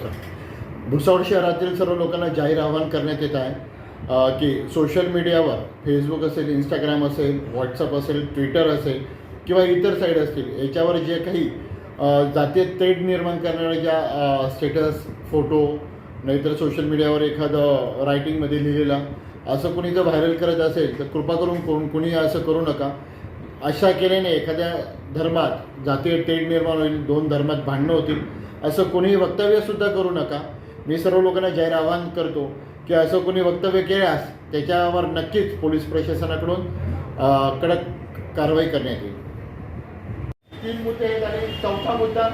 Sir Bhusawal शहरातील सर्व लोकांना जाहीर आवाहन करण्यात येत आहे. की सोशल मीडियावर फेसबुक असेल इंस्टाग्राम असेल व्हॉट्सअप असेल ट्विटर असेल किंवा इतर साईड असतील याच्यावर जे काही जातीय तेढ निर्माण करणाऱ्या ज्या स्टेटस फोटो नाहीतर सोशल मीडियावर एखादं रायटिंगमध्ये लिहिलेलं असं कुणी जर व्हायरल करत असेल तर कृपा करून कोण कुणी असं करू नका. अशा केल्याने एखाद्या धर्मात जातीय तेढ निर्माण होईल दोन धर्मात भांडणं होतील असं कोणीही वक्तव्यसुद्धा करू नका. मी सर्व लोकांना जाहीर आवाहन करतो की असं कोणी वक्तव्य केल्यास त्याच्यावर नक्कीच पोलीस प्रशासनाकडून कडक कारवाई करण्यात येईल. तीन मुद्दे हे झाले चौथा मुद्दा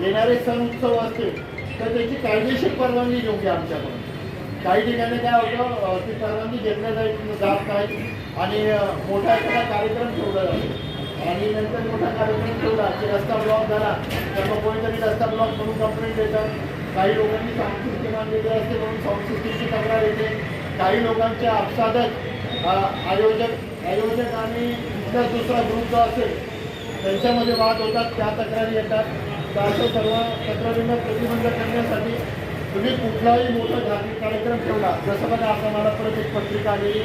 येणारे सण उत्सव असतील तर त्याची कायदेशीर परवानगी घेऊन घ्या आमच्याकडून. काही ठिकाणी काय होतं की ती परवानगी घेतल्या जाईल जात नाही. आणि मोठा एखादा कार्यक्रम ठेवला जातो. आणि नंतर मोठा कार्यक्रम ठेवला की रस्ता ब्लॉक झाला तर मग कोणीतरी रस्ता ब्लॉक म्हणून कंप्लेंट देतात. काही लोकांनी साऊंड सिस्टीम आणलेली असते म्हणून साऊंड सिस्टीमची तक्रार येते. काही लोकांचे आपसादच आयोजक आयोजक आणि इथला दुसरा ग्रुप जो असेल त्यांच्यामध्ये वाद होतात त्या तक्रारी येतात. तर असं सर्व तक्रारींना प्रतिबंध करण्यासाठी तुम्ही कुठलाही मोठा धार्मिक कार्यक्रम ठेवला जसं बघा आता मला परत एक पत्रिका आलेली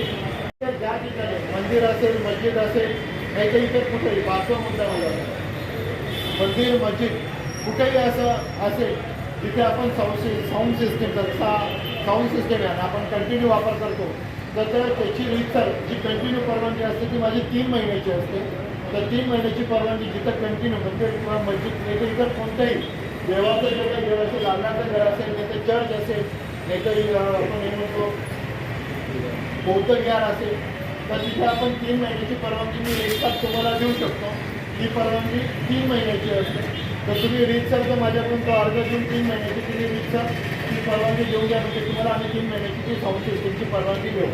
तर ज्या ठिकाणी मंदिर असेल मस्जिद असेल नाही तर कुठेही पाचवा मुद्दा मला मंदिर मस्जिद कुठेही असं असेल तिथे आपण साऊंड साऊंड सिस्टीम जसा साऊंड सिस्टीम आहे. आणि आपण कंटिन्यू वापर करतो. तर तर त्याची रीतसर जी कंटिन्यू परवानगी असते ती माझी तीन महिन्याची असते. तर तीन महिन्याची परवानगी जिथं कंटिन्यू मंदिर म्हणजे किंवा मस्जिद नाही तर इतर कोणत्याही देवाचं जे काही घर असेल लग्नाचं घर असेल नाही तर चर्च असेल नाही तर आपण हे म्हणतो बौद्ध असेल तर तिथे आपण तीन महिन्याची परवानगी मी एकसाथ तुम्हाला देऊ शकतो. ही परवानगी तीन महिन्याची असते. तर तुम्ही रीतसर जर माझ्याकडून तो अर्ज देऊन तीन महिन्याची तुम्ही रीतसर ती परवानगी देऊ द्या म्हणजे तुम्हाला आम्ही तीन महिन्याची ती साऊंड सिस्टीमची परवानगी देऊ.